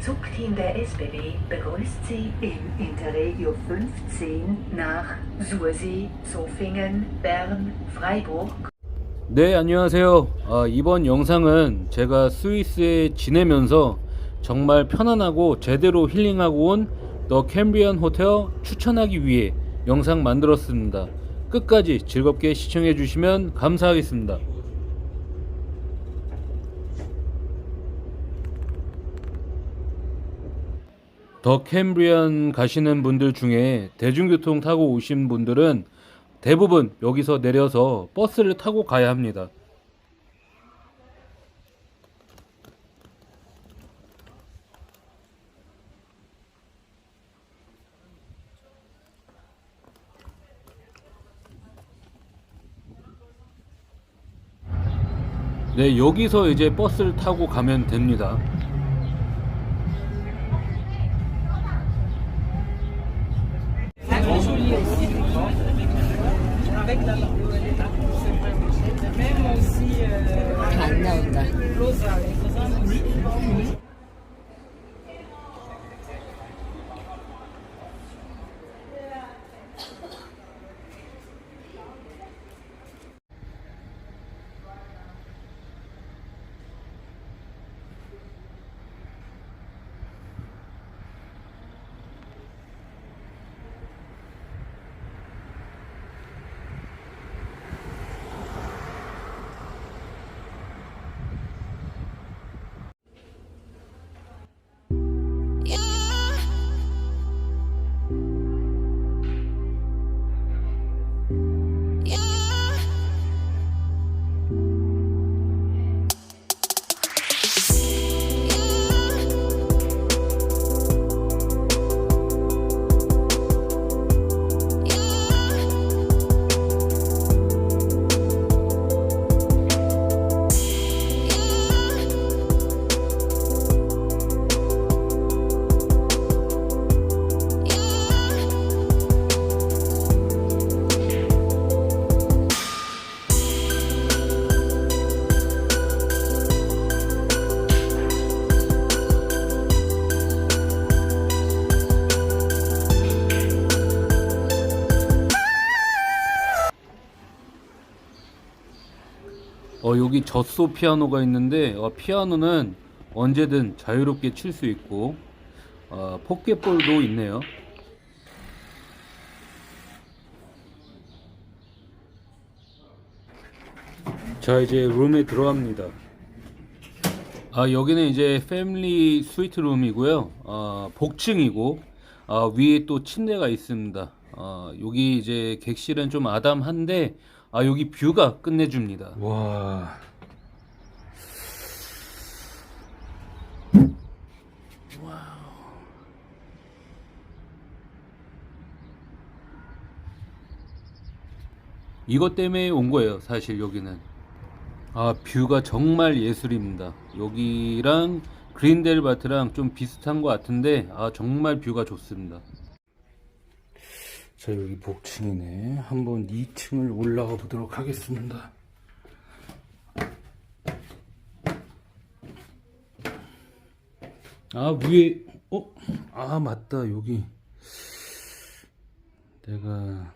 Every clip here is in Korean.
Zugteam der SBB begrüßt Sie im Interregio 15 nach Sursee, Zofingen, Bern, Freiburg 네, 안녕하세요. 아, 이번 영상은 제가 스위스에 지내면서 정말 편안하고 제대로 힐링하고 온 더 캠비언 호텔 추천하기 위해 영상 만들었습니다. 끝까지 즐겁게 시청해 주시면 감사하겠습니다. 더 캠브리안 가시는 분들 중에 대중교통 타고 오신 분들은 대부분 여기서 내려서 버스를 타고 가야 합니다. 네, 여기서 이제 버스를 타고 가면 됩니다. 안 나온다. 어, 여기 젖소 피아노가 있는데 어, 피아노는 언제든 자유롭게 칠 수 있고 어, 포켓볼도 있네요. 자 이제 룸에 들어갑니다. 아 여기는 이제 패밀리 스위트 룸이고요. 어, 복층이고 아, 위에 또 침대가 있습니다. 아, 여기 이제 객실은 좀 아담한데 아 여기 뷰가 끝내줍니다. 와. 이것 때문에 온 거예요, 사실 여기는. 아, 뷰가 정말 예술입니다. 여기랑 그린델바트랑 좀 비슷한 것 같은데, 아, 정말 뷰가 좋습니다. 자, 여기 복층이네. 한번 2층을 올라가 보도록 하겠습니다. 아, 위에, 어? 아, 맞다, 여기. 내가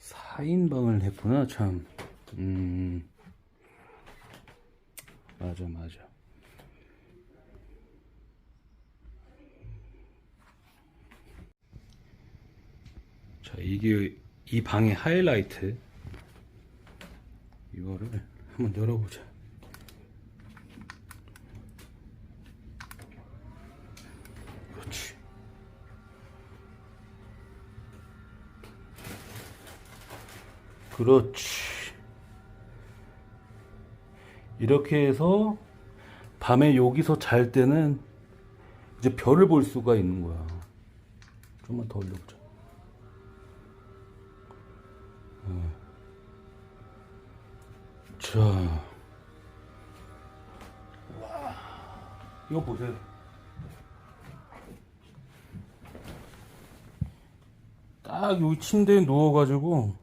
4인방을 했구나, 참. 음. 맞아, 맞아. 자, 이게 이 방의 하이라이트. 이거를 한번 열어보자. 그렇지. 그렇지. 이렇게 해서 밤에 여기서 잘 때는 이제 별을 볼 수가 있는 거야. 좀만 더 올려보자. 자. 이거 보세요. 딱 여기 침대에 누워가지고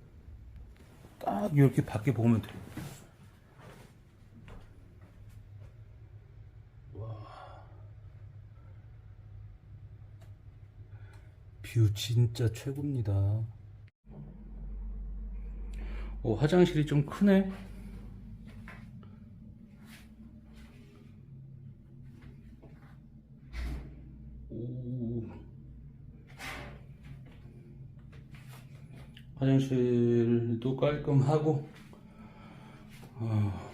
딱 이렇게 밖에 보면 돼. 뷰 진짜 최고입니다. 오, 화장실이 좀 크네. 오. 화장실도 깔끔하고, 어.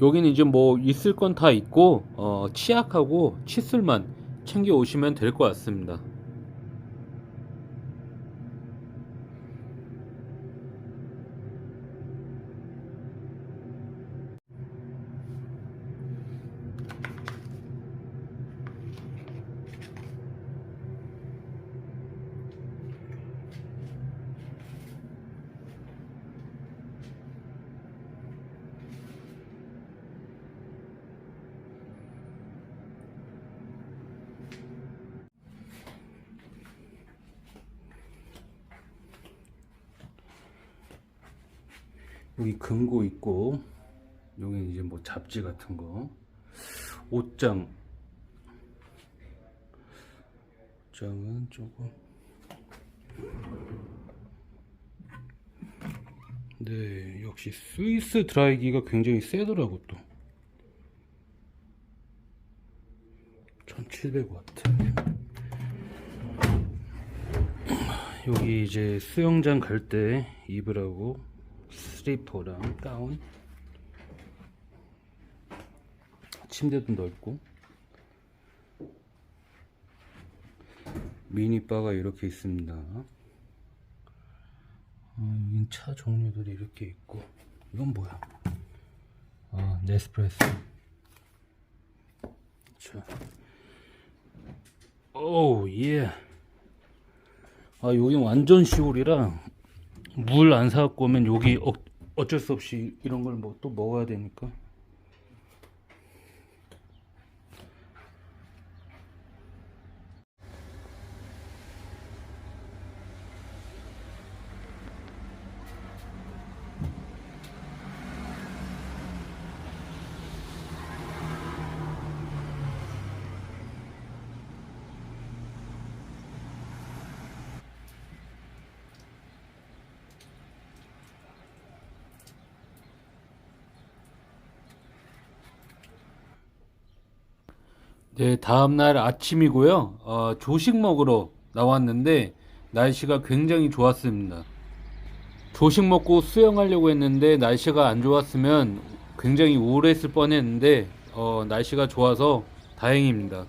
여기는 이제 뭐 있을 건 다 있고 어, 치약하고 칫솔만 챙겨 오시면 될 것 같습니다. 여기 금고 있고 여기 이제 뭐 잡지 같은 거. 옷장. 옷장은 조금. 네 역시 스위스 드라이기가 굉장히 세더라고 또. 1700와트. 여기 이제 수영장 갈 때 입으라고 슬리퍼랑 가운 침대도 넓고 미니바가 이렇게 있습니다. 어, 여긴 차 종류들이 이렇게 있고. 이건 뭐야? 아 네스프레소. 자. 오우 예. 아, 여긴 완전 시골이라 물 안 사갖고 오면 여기 어, 어쩔 수 없이 이런 걸 뭐 또 먹어야 되니까. 네, 다음날 아침이고요. 어, 조식 먹으러 나왔는데 날씨가 굉장히 좋았습니다. 조식 먹고 수영하려고 했는데 날씨가 안 좋았으면 굉장히 우울했을 뻔했는데 어, 날씨가 좋아서 다행입니다.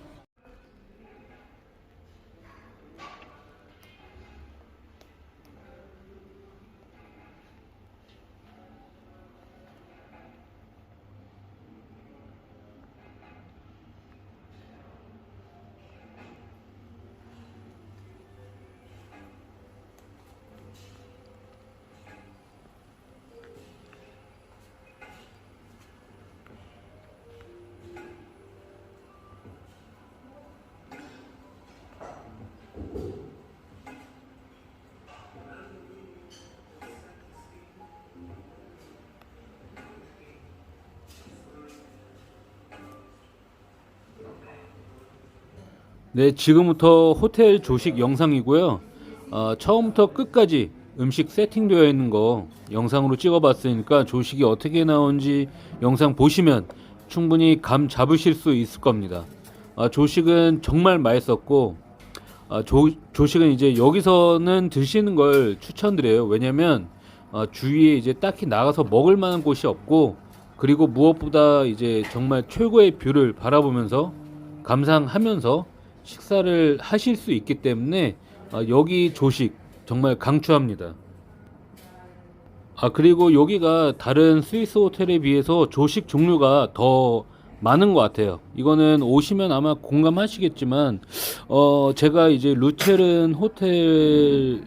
네, 지금부터 호텔 조식 영상이고요. 어, 처음부터 끝까지 음식 세팅되어 있는 거 영상으로 찍어봤으니까 조식이 어떻게 나온지 영상 보시면 충분히 감 잡으실 수 있을 겁니다. 아, 조식은 정말 맛있었고 아, 조, 조식은 이제 여기서는 드시는 걸 추천드려요. 왜냐면 아, 주위에 이제 딱히 나가서 먹을 만한 곳이 없고 그리고 무엇보다 이제 정말 최고의 뷰를 바라보면서 감상하면서 식사를 하실 수 있기 때문에 아, 여기 조식 정말 강추합니다. 아 그리고 여기가 다른 스위스 호텔에 비해서 조식 종류가 더 많은 것 같아요. 이거는 오시면 아마 공감하시겠지만 어 제가 이제 루체른 호텔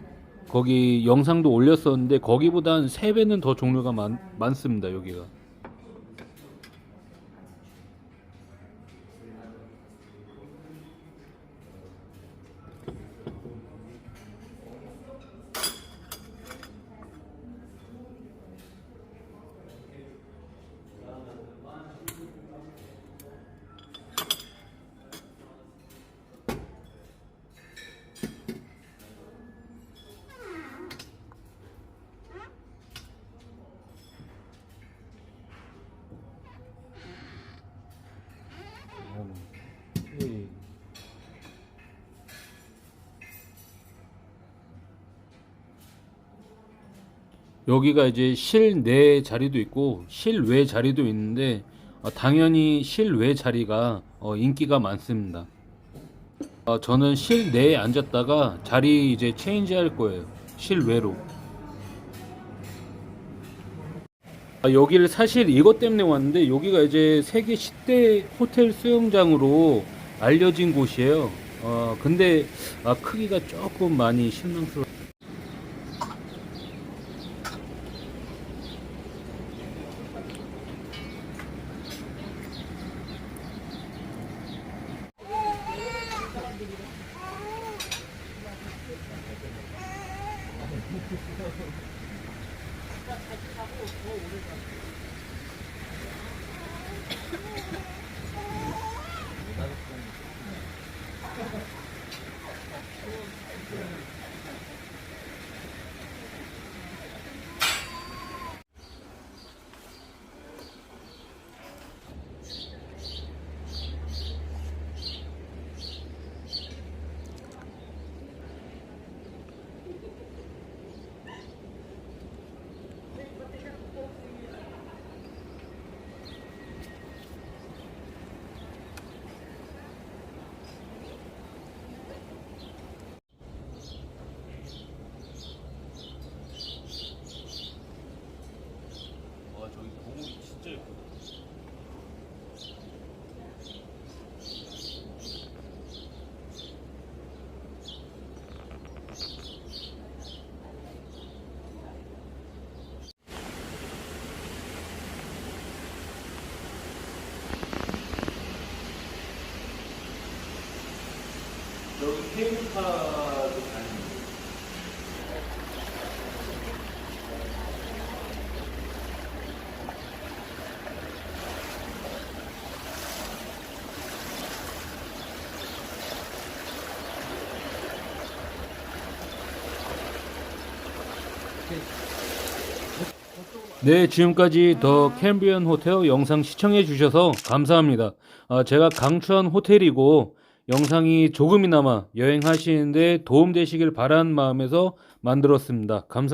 거기 영상도 올렸었는데 거기보다 한 3배는 더 종류가 많, 많습니다 여기가 여기가 이제 실내 자리도 있고 실외 자리도 있는데 어, 당연히 실외 자리가 어, 인기가 많습니다. 어, 저는 실내에 앉았다가 자리 이제 체인지 할 거예요. 실외로. 아, 여기를 사실 이것 때문에 왔는데 여기가 이제 세계 10대 호텔 수영장으로 알려진 곳이에요. 어, 근데 아, 크기가 조금 많이 실망스러워. 네, 지금까지 더 캠비언 호텔 영상 시청해 주셔서 감사합니다. 아, 제가 강추한 호텔이고 영상이 조금이나마 여행하시는데 도움되시길 바라는 마음에서 만들었습니다. 감사합니다.